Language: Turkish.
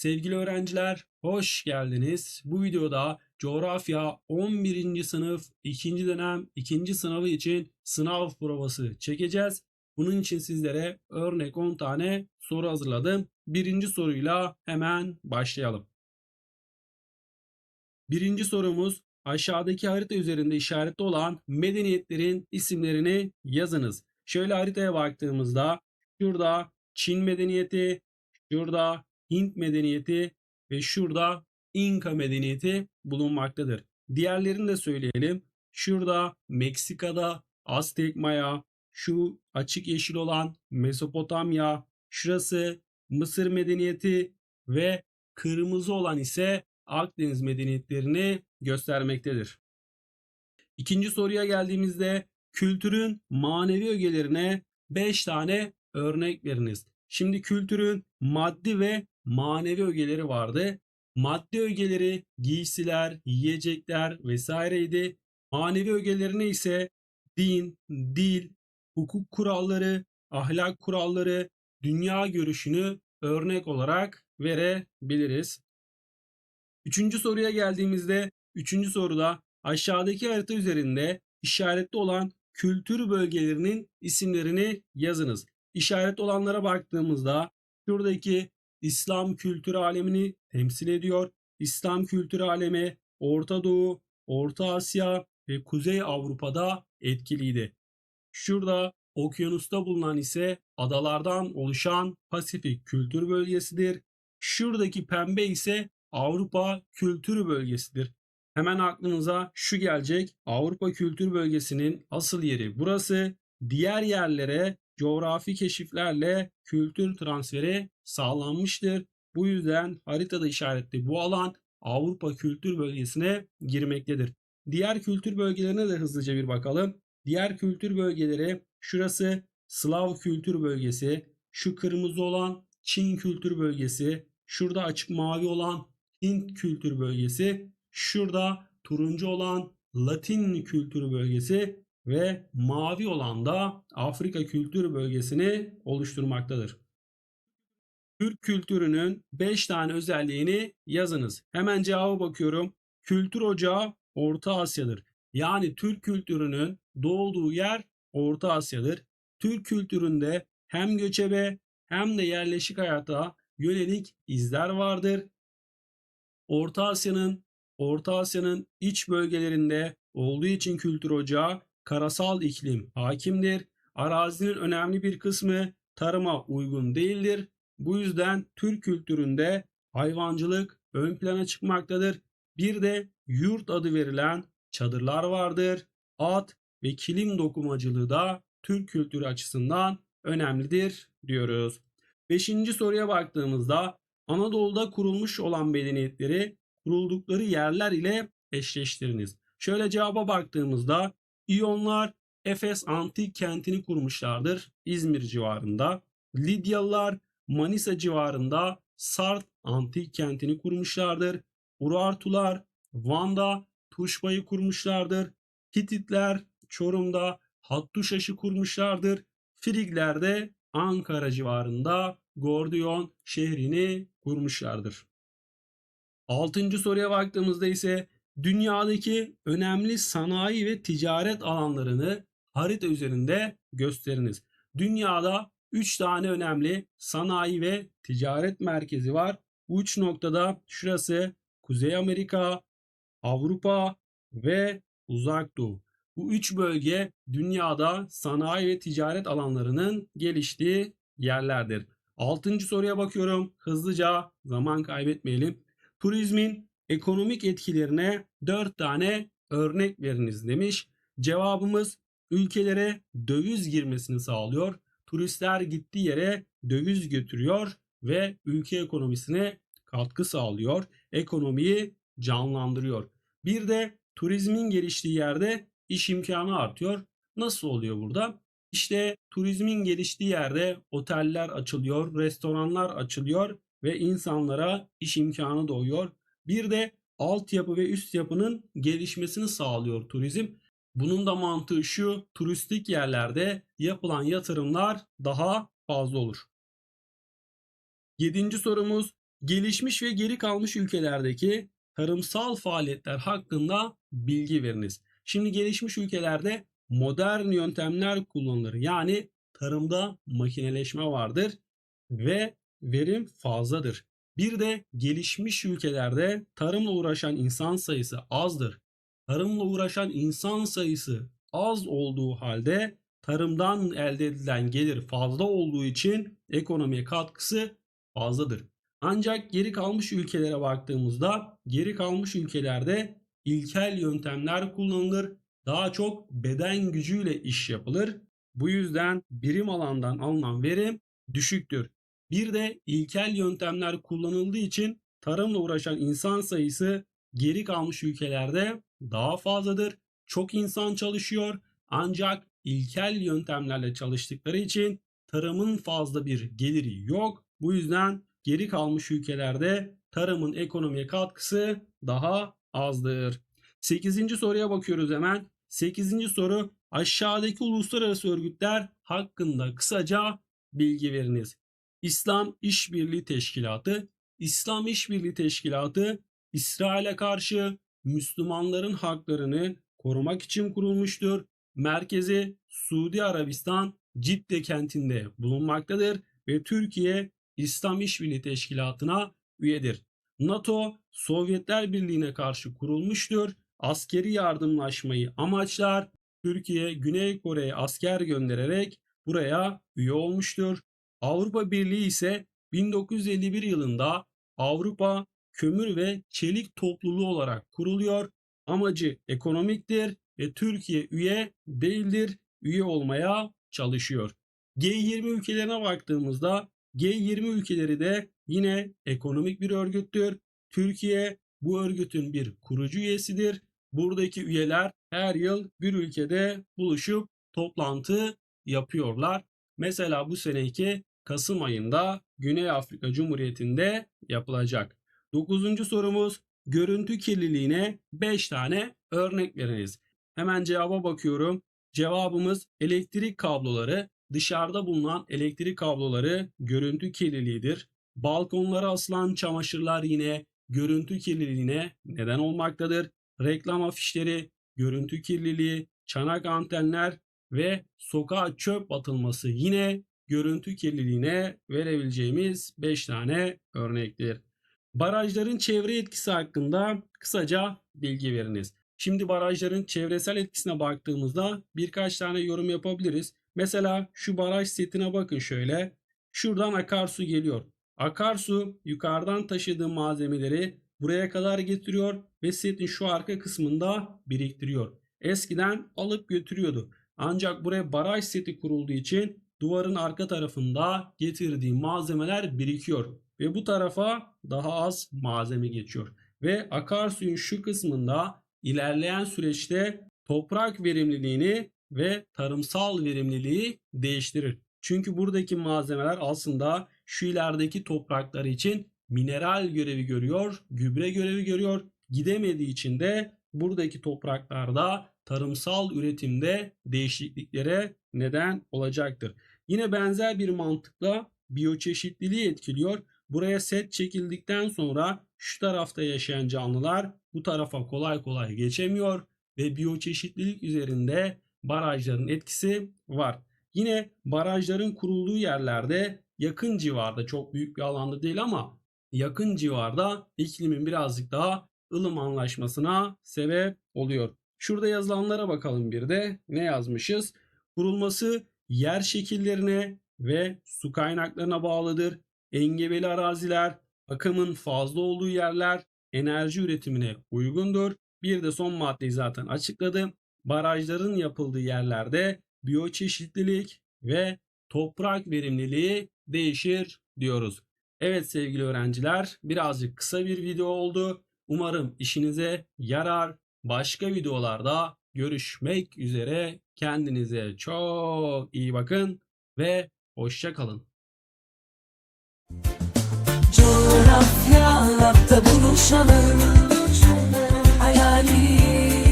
Sevgili öğrenciler, hoş geldiniz. Bu videoda coğrafya 11. sınıf 2. dönem 2. sınavı için sınav provası çekeceğiz. Bunun için sizlere örnek 10 tane soru hazırladım. Birinci soruyla hemen başlayalım. Birinci sorumuz aşağıdaki harita üzerinde işaretli olan medeniyetlerin isimlerini yazınız. Şöyle haritaya baktığımızda şurada Çin medeniyeti, şurada Hint medeniyeti ve şurada İnka medeniyeti bulunmaktadır. Diğerlerini de söyleyelim. Şurada Meksika'da Aztek Maya, şu açık yeşil olan Mezopotamya, şurası Mısır medeniyeti ve kırmızı olan ise Akdeniz medeniyetlerini göstermektedir. İkinci soruya geldiğimizde kültürün manevi ögelerine 5 tane örnek veriniz. Şimdi kültürün maddi ve manevi ögeleri vardı. Maddi ögeleri giysiler, yiyecekler vesaireydi. Manevi ögelerine ise din, dil, hukuk kuralları, ahlak kuralları, dünya görüşünü örnek olarak verebiliriz. Üçüncü soruya geldiğimizde, üçüncü soruda aşağıdaki harita üzerinde işaretli olan kültür bölgelerinin isimlerini yazınız. İşaretli olanlara baktığımızda şuradaki İslam kültürü alemini temsil ediyor. İslam kültürü alemi Orta Doğu, Orta Asya ve Kuzey Avrupa'da etkiliydi. Şurada okyanusta bulunan ise adalardan oluşan Pasifik kültür bölgesidir. Şuradaki pembe ise Avrupa kültür bölgesidir. Hemen aklınıza şu gelecek. Avrupa kültür bölgesinin asıl yeri burası. Diğer yerlere coğrafi keşiflerle kültür transferi sağlanmıştır. Bu yüzden haritada işaretli bu alan Avrupa kültür bölgesine girmektedir. Diğer kültür bölgelerine de hızlıca bir bakalım. Diğer kültür bölgeleri şurası Slav kültür bölgesi, şu kırmızı olan Çin kültür bölgesi, şurada açık mavi olan Hint kültür bölgesi, şurada turuncu olan Latin kültür bölgesi ve mavi olan da Afrika kültür bölgesini oluşturmaktadır. Türk kültürünün 5 tane özelliğini yazınız. Hemen cevaba bakıyorum. Kültür ocağı Orta Asya'dır. Yani Türk kültürünün doğduğu yer Orta Asya'dır. Türk kültüründe hem göçebe hem de yerleşik hayata yönelik izler vardır. Orta Asya'nın Orta Asya'nın iç bölgelerinde olduğu için kültür ocağı karasal iklim hakimdir. Arazinin önemli bir kısmı tarıma uygun değildir. Bu yüzden Türk kültüründe hayvancılık ön plana çıkmaktadır. Bir de yurt adı verilen çadırlar vardır. At ve kilim dokumacılığı da Türk kültürü açısından önemlidir diyoruz. Beşinci soruya baktığımızda Anadolu'da kurulmuş olan medeniyetleri kuruldukları yerler ile eşleştiriniz. Şöyle cevaba baktığımızda İyonlar Efes antik kentini kurmuşlardır İzmir civarında. Lidyalılar Manisa civarında Sart antik kentini kurmuşlardır. Urartular Van'da Tuşba'yı kurmuşlardır. Hititler Çorum'da Hattuşaş'ı kurmuşlardır. Frigler de Ankara civarında Gordiyon şehrini kurmuşlardır. Altıncı soruya baktığımızda ise dünyadaki önemli sanayi ve ticaret alanlarını harita üzerinde gösteriniz. Dünyada 3 tane önemli sanayi ve ticaret merkezi var. 3 noktada şurası Kuzey Amerika, Avrupa ve Uzak Doğu. Bu üç bölge dünyada sanayi ve ticaret alanlarının geliştiği yerlerdir. Altıncı soruya bakıyorum. Hızlıca zaman kaybetmeyelim. Turizmin ekonomik etkilerine 4 tane örnek veriniz demiş. Cevabımız ülkelere döviz girmesini sağlıyor. Turistler gittiği yere döviz götürüyor ve ülke ekonomisine katkı sağlıyor. Ekonomiyi canlandırıyor. Bir de turizmin geliştiği yerde iş imkanı artıyor. Nasıl oluyor burada? İşte turizmin geliştiği yerde oteller açılıyor, restoranlar açılıyor ve insanlara iş imkanı doğuyor. Bir de altyapı ve üst yapının gelişmesini sağlıyor turizm. Bunun da mantığı şu, turistik yerlerde yapılan yatırımlar daha fazla olur. Yedinci sorumuz, gelişmiş ve geri kalmış ülkelerdeki tarımsal faaliyetler hakkında bilgi veriniz. Şimdi gelişmiş ülkelerde modern yöntemler kullanılır. Yani tarımda makineleşme vardır ve verim fazladır. Bir de gelişmiş ülkelerde tarımla uğraşan insan sayısı azdır. Tarımla uğraşan insan sayısı az olduğu halde tarımdan elde edilen gelir fazla olduğu için ekonomiye katkısı fazladır. Ancak geri kalmış ülkelere baktığımızda geri kalmış ülkelerde ilkel yöntemler kullanılır. Daha çok beden gücüyle iş yapılır. Bu yüzden birim alandan alınan verim düşüktür. Bir de ilkel yöntemler kullanıldığı için tarımla uğraşan insan sayısı geri kalmış ülkelerde daha fazladır. Çok insan çalışıyor ancak ilkel yöntemlerle çalıştıkları için tarımın fazla bir geliri yok. Bu yüzden geri kalmış ülkelerde tarımın ekonomiye katkısı daha azdır. 8. soruya bakıyoruz hemen. 8. soru aşağıdaki uluslararası örgütler hakkında kısaca bilgi veriniz. İslam İşbirliği Teşkilatı, İslam İşbirliği Teşkilatı İsrail'e karşı Müslümanların haklarını korumak için kurulmuştur. Merkezi Suudi Arabistan Cidde kentinde bulunmaktadır ve Türkiye İslam İşbirliği Teşkilatı'na üyedir. NATO Sovyetler Birliği'ne karşı kurulmuştur. Askeri yardımlaşmayı amaçlar. Türkiye Güney Kore'ye asker göndererek buraya üye olmuştur. Avrupa Birliği ise 1951 yılında Avrupa Kömür ve Çelik Topluluğu olarak kuruluyor. Amacı ekonomiktir ve Türkiye üye değildir. Üye olmaya çalışıyor. G20 ülkelerine baktığımızda G20 ülkeleri de yine ekonomik bir örgüttür. Türkiye bu örgütün bir kurucu üyesidir. Buradaki üyeler her yıl bir ülkede buluşup toplantı yapıyorlar. Mesela bu seneki Kasım ayında Güney Afrika Cumhuriyeti'nde yapılacak. Dokuzuncu sorumuz görüntü kirliliğine 5 tane örnek veriniz. Hemen cevaba bakıyorum. Cevabımız elektrik kabloları, dışarıda bulunan elektrik kabloları görüntü kirliliğidir. Balkonlara asılan çamaşırlar yine görüntü kirliliğine neden olmaktadır. Reklam afişleri, görüntü kirliliği, çanak antenler ve sokağa çöp atılması yine görüntü kirliliğine verebileceğimiz 5 tane örnektir. Barajların çevre etkisi hakkında kısaca bilgi veriniz. Şimdi barajların çevresel etkisine baktığımızda birkaç tane yorum yapabiliriz. Mesela şu baraj setine bakın şöyle. Şuradan akarsu geliyor. Akarsu yukarıdan taşıdığı malzemeleri buraya kadar getiriyor ve setin şu arka kısmında biriktiriyor. Eskiden alıp götürüyordu. Ancak buraya baraj seti kurulduğu için duvarın arka tarafında getirdiği malzemeler birikiyor ve bu tarafa daha az malzeme geçiyor. Ve akarsuyun şu kısmında ilerleyen süreçte toprak verimliliğini ve tarımsal verimliliği değiştirir. Çünkü buradaki malzemeler aslında şu ilerideki topraklar için mineral görevi görüyor, gübre görevi görüyor. Gidemediği için de buradaki topraklarda tarımsal üretimde değişikliklere neden olacaktır. Yine benzer bir mantıkla biyoçeşitliliği etkiliyor. Buraya set çekildikten sonra şu tarafta yaşayan canlılar bu tarafa kolay kolay geçemiyor ve biyoçeşitlilik üzerinde barajların etkisi var. Yine barajların kurulduğu yerlerde yakın civarda çok büyük bir alanda değil ama yakın civarda iklimin birazcık daha ılım anlaşmasına sebep oluyor. Şurada yazılanlara bakalım bir de ne yazmışız? Kurulması yer şekillerine ve su kaynaklarına bağlıdır. Engebeli araziler, akımın fazla olduğu yerler enerji üretimine uygundur. Bir de son maddeyi zaten açıkladım. Barajların yapıldığı yerlerde biyoçeşitlilik ve toprak verimliliği değişir diyoruz. Evet sevgili öğrenciler birazcık kısa bir video oldu. Umarım işinize yarar. Başka videolarda görüşmek üzere. Kendinize çok iyi bakın ve hoşça kalın. Coğrafya buluşalım Hayali